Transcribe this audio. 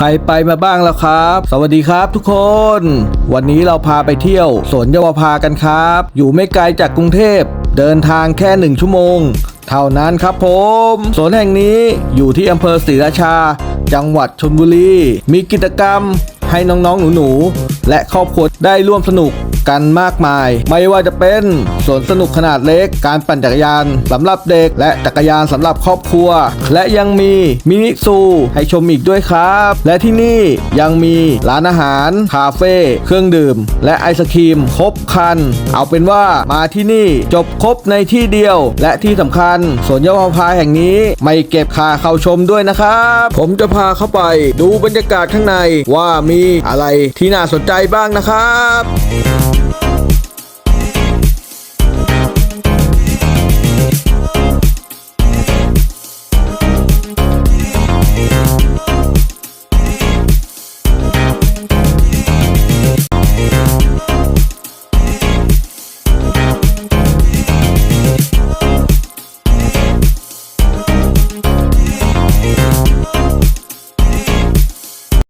ใครไปมาบ้างแล้วครับ สวัสดีครับทุกคน วันนี้เราพาไปเที่ยวสวนเยาวภากันครับ อยู่ไม่ไกลจากกรุงเทพ เดินทางแค่หนึ่งชั่วโมง เท่านั้นครับผมสวนแห่งนี้อยู่ที่อำเภอศรีราชา จังหวัดชลบุรี มีกิจกรรมให้น้องๆหนูๆและครอบครัวได้ร่วมสนุก กันมากมาย ไม่ว่าจะเป็นสวนสนุกขนาดเล็ก การปั่นจักรยานสำหรับเด็ก และจักรยานสำหรับครอบครัว และยังมีมินิซูให้ชมอีกด้วยครับ และที่นี่ยังมีร้านอาหาร คาเฟ่เครื่องดื่ม และไอศครีมครบคัน เอาเป็นว่ามาที่นี่จบครบในที่เดียว และที่สำคัญสวนเยาวภาแห่งนี้ไม่เก็บค่าเข้าชมด้วยนะครับ ผมจะพาเข้าไปดูบรรยากาศข้างในว่ามีอะไรที่น่าสนใจบ้างนะครับ